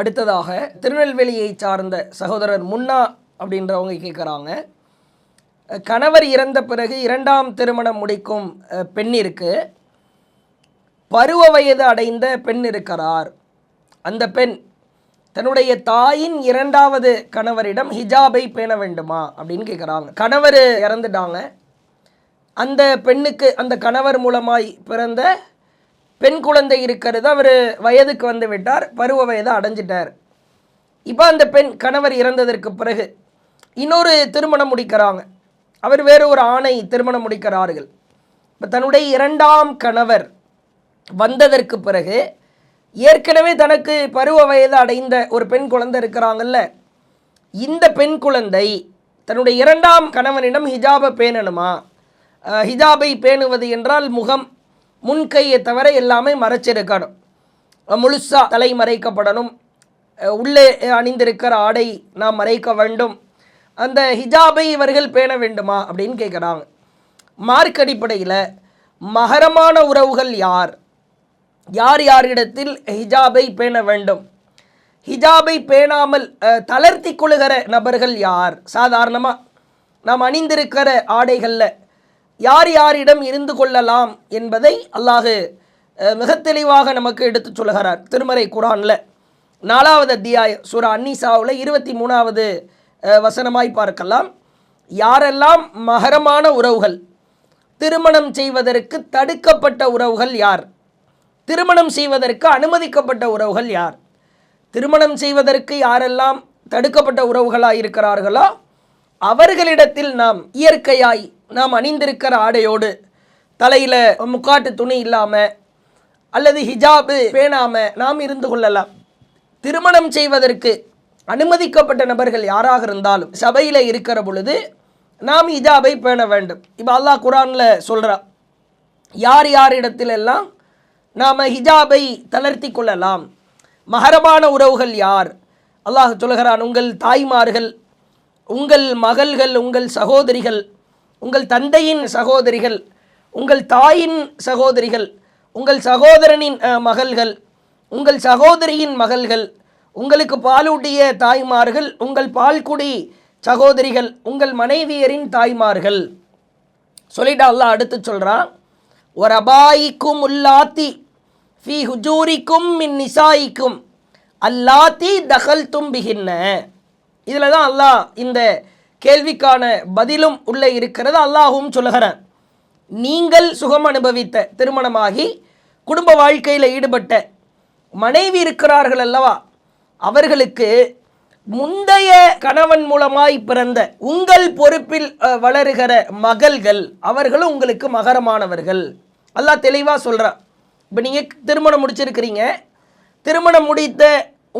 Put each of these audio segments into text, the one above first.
அடுத்ததாக திருநெல்வேலியை சார்ந்த சகோதரர் முன்னா அப்படின்றவங்க கேட்குறாங்க. கணவர் இறந்த பிறகு இரண்டாம் திருமணம் முடிக்கும் பெண் பெண்ணிற்கு பருவ வயது அடைந்த பெண் இருக்கிறார். அந்த பெண் தன்னுடைய தாயின் இரண்டாவது கணவரிடம் ஹிஜாபை பேண வேண்டுமா அப்படின்னு கேட்குறாங்க. கணவர் இறந்துட்டாங்க. அந்த பெண்ணுக்கு அந்த கணவர் மூலமாய் பிறந்த பெண் குழந்தை இருக்கிறது அவர் வயதுக்கு வந்து விட்டார் பருவ வயதை அடைஞ்சிட்டார். இப்போ அந்த பெண் கணவர் இறந்ததற்கு பிறகு இன்னொரு திருமணம் முடிக்கிறாங்க. அவர் வேறு ஒரு ஆணை திருமணம் முடிக்கிறார்கள். இப்போ தன்னுடைய இரண்டாம் கணவர் வந்ததற்கு பிறகு ஏற்கனவே தனக்கு பருவ வயது அடைந்த ஒரு பெண் குழந்தை இருக்கிறாங்கல்ல இந்த பெண் குழந்தை தன்னுடைய இரண்டாம் கணவனிடம் ஹிஜாபை பேணணுமா? ஹிஜாபை பேணுவது என்றால் முகம் முன்கையை தவிர எல்லாமே மறைச்சிருக்கணும். முழுசாக முழுசா தலை மறைக்கப்படணும். உள்ளே அணிந்திருக்கிற ஆடை நாம் மறைக்க வேண்டும். அந்த ஹிஜாபை இவர்கள் பேண வேண்டுமா அப்படின்னு கேட்குறாங்க மார்க் அடிப்படையில் மகரமான உறவுகள் யார்? யார் யாரிடத்தில் ஹிஜாபை பேண வேண்டும்? ஹிஜாபை பேணாமல் தளர்த்தி கொள்கிற நபர்கள் யார்? சாதாரணமாக நாம் அணிந்திருக்கிற ஆடைகளில் யார் யாரிடம் இருந்து கொள்ளலாம் என்பதை அல்லாஹு மிக தெளிவாக நமக்கு எடுத்துச் சொல்கிறார் திருமறை குரானில் நாலாவது அத்தியாய சூரா அன்னிசாவில் இருபத்தி மூணாவது வசனமாய் பார்க்கலாம். யாரெல்லாம் மகரமான உறவுகள் திருமணம் செய்வதற்கு தடுக்கப்பட்ட உறவுகள் யார்? திருமணம் செய்வதற்கு அனுமதிக்கப்பட்ட உறவுகள் யார்? திருமணம் செய்வதற்கு யாரெல்லாம் தடுக்கப்பட்ட உறவுகளாக இருக்கிறார்களோ அவர்களிடத்தில் நாம் இயற்கையாய் நாம் அணிந்திருக்கிற ஆடையோடு தலையில் முக்காட்டு துணி இல்லாமல் அல்லது ஹிஜாபு பேணாமல் நாம் இருந்து கொள்ளலாம். திருமணம் செய்வதற்கு அனுமதிக்கப்பட்ட நபர்கள் யாராக இருந்தாலும் சபையில் இருக்கிற பொழுது நாம் ஹிஜாபை பேண வேண்டும். இப்போ அல்லாஹ் குரானில் சொல்கிறான் யார் யாரிடத்திலெல்லாம் நாம் ஹிஜாபை தளர்த்தி கொள்ளலாம் மகரமான உறவுகள் யார்? அல்லாஹ் சொல்கிறான் உங்கள் தாய்மார்கள் உங்கள் மகள்கள் உங்கள் சகோதரிகள் உங்கள் தந்தையின் சகோதரிகள் உங்கள் தாயின் சகோதரிகள் உங்கள் சகோதரனின் மகள்கள் உங்கள் சகோதரியின் மகள்கள் உங்களுக்கு பாலூட்டிய தாய்மார்கள் உங்கள் பால்குடி சகோதரிகள் உங்கள் மனைவியரின் தாய்மார்கள். சொல்லிட்டா அடுத்து சொல்கிறான் ஒரு அபாயிக்கும் உல்லாத்தி ஃபி ஹுஜூரிக்கும் மின் நிசாய்க்கும் அல்லாத்தி தகல் தும்பிகின்ன இதில் தான் அல்லாஹ் இந்த கேள்விக்கான பதிலும் உள்ளே இருக்கிறது. அல்லாஹும் சொல்லுகிறார் நீங்கள் சுகம் அனுபவித்த திருமணமாகி குடும்ப வாழ்க்கையில் ஈடுபட்ட மனைவி இருக்கிறார்கள் அல்லவா? அவர்களுக்கு முந்தைய கணவன் மூலமாய் பிறந்த உங்கள் பொறுப்பில் வளருகிற மகள்கள் அவர்களும் உங்களுக்கு மகரமானவர்கள். அல்லா தெளிவாக சொல்கிறான் இப்போ நீங்கள் திருமணம் முடிச்சிருக்கிறீங்க. திருமணம் முடித்த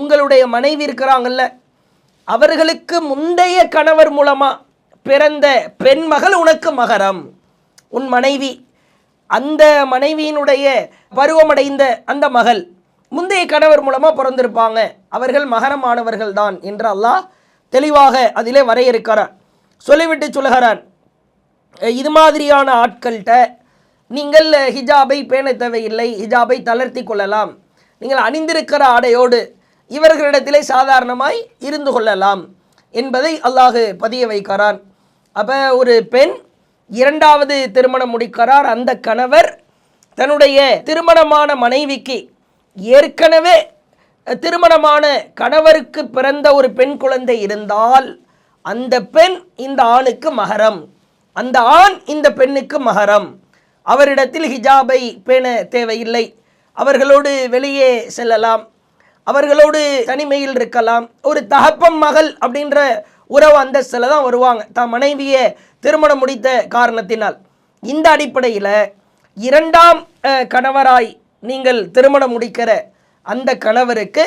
உங்களுடைய மனைவி இருக்கிறாங்கல்ல அவர்களுக்கு முந்தைய கணவர் மூலமாக பிறந்த பெண் மகள் உனக்கு மகரம். உன் மனைவி அந்த மனைவியினுடைய பருவமடைந்த அந்த மகள் முந்தைய கணவர் மூலமாக பிறந்திருப்பாங்க. அவர்கள் மகரமானவர்கள் தான் என்று அல்லாஹ் தெளிவாக அதிலே வரையறுக்கிறார் சொல்லிவிட்டு சொல்கிறான் இது மாதிரியான ஆட்கள்கிட்ட நீங்கள் ஹிஜாபை பேண தேவையில்லை ஹிஜாபை தளர்த்தி கொள்ளலாம். நீங்கள் அணிந்திருக்கிற ஆடையோடு இவர்களிடத்திலே சாதாரணமாய் இருந்து கொள்ளலாம் என்பதை அல்லாஹு பதிய வைக்கிறான். அப்போ ஒரு பெண் இரண்டாவது திருமணம் முடிக்கிறார். அந்த கணவர் தன்னுடைய திருமணமான மனைவிக்கு ஏற்கனவே திருமணமான கணவருக்கு பிறந்த ஒரு பெண் குழந்தை இருந்தால் அந்த பெண் இந்த ஆணுக்கு மகரம். அந்த ஆண் இந்த பெண்ணுக்கு மகரம். அவரிடத்தில் ஹிஜாபை பேண தேவையில்லை. அவர்களோடு வெளியே செல்லலாம். அவர்களோடு தனிமையில் இருக்கலாம். ஒரு தகப்பம் மகள் அப்படின்ற உறவு அந்தஸ்தில் தான் வருவாங்க. தான் மனைவியை திருமணம் முடித்த காரணத்தினால். இந்த அடிப்படையில் இரண்டாம் கணவராய் நீங்கள் திருமணம் முடிக்கிற அந்த கணவருக்கு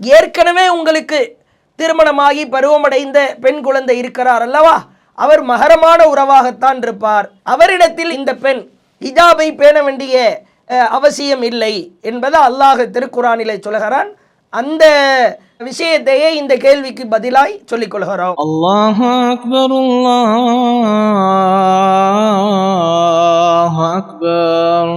ஏற்கனவே உங்களுக்கு திருமணமாகி பருவமடைந்த பெண் குழந்தை இருக்கிறார் அல்லவா? அவர் மகரமான உறவாகத்தான் இருப்பார். அவரிடத்தில் இந்த பெண் ஹிஜாபை பேண வேண்டிய அவசியம் இல்லை என்பதை அல்லாஹ் திருக்குறானிலே சொல்கிறான். அந்த விஷயத்தையே இந்த கேள்விக்கு பதிலாய் சொல்லிக் கொள்கிறோம். அல்லாஹ் அக்பர் அல்லாஹ் அக்பர்.